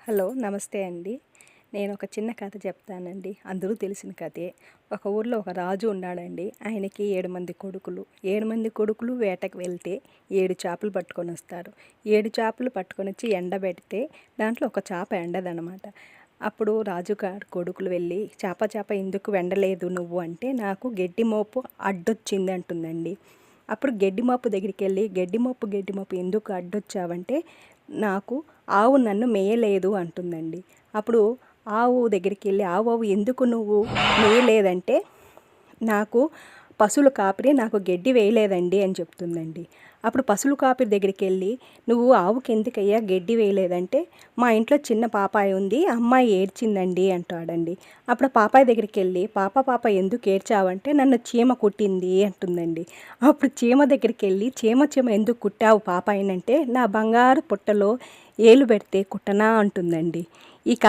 Hello నమస్తే అండి. నేను ఒక చిన్న కథ చెప్తానండి. అందరూ తెలిసిన కథే. ఒక ఊర్లో ఒక రాజు ఉన్నాడండి. ఆయనకి ఏడు మంది కొడుకులు. ఏడు మంది కొడుకులు వేటకు వెళ్తే ఏడు చేపలు పట్టుకొని వస్తారు. ఏడు చేపలు పట్టుకొని వచ్చి ఎండబెడితే దాంట్లో ఒక చేప ఎండదనమాట అప్పుడు రాజుగారు కొడుకులు వెళ్ళి చేప చేప ఎందుకు వెండలేదు నువ్వు? అంటే నాకు గడ్డి మోపు అడ్డొచ్చింది అంటుందండి అప్పుడు గడ్డి మోపు దగ్గరికి వెళ్ళి గడ్డి మోపు గడ్డి మోపు ఎందుకు అడ్డొచ్చావంటే నాకు ఆవు నన్ను మేయలేదు అంటుందండి. అప్పుడు ఆవు దగ్గరికి వెళ్ళి ఆవు ఆవు ఎందుకు నువ్వు మేయలేదంటే నాకు పశువుల కాపరి నాకు గడ్డి వేయలేదండి అని చెప్తుందండి. అప్పుడు పశువుల కాపరి దగ్గరికి వెళ్ళి నువ్వు ఆవుకి ఎందుకయ్యా గడ్డి వేయలేదంటే మా ఇంట్లో చిన్న పాపాయి ఉంది అమ్మాయి ఏడ్చిందండి అంటాడండి. అప్పుడు పాపాయి దగ్గరికి వెళ్ళి పాప పాప ఎందుకు ఏడ్చావంటే నన్ను చీమ కుట్టింది అంటుందండి. అప్పుడు చీమ దగ్గరికి వెళ్ళి చీమ చీమ ఎందుకు కుట్టావు పాపాయినంటే నా బంగారు పుట్టలో ఏలు పెడితే కుట్టనా అంటుందండి. ఈ కథ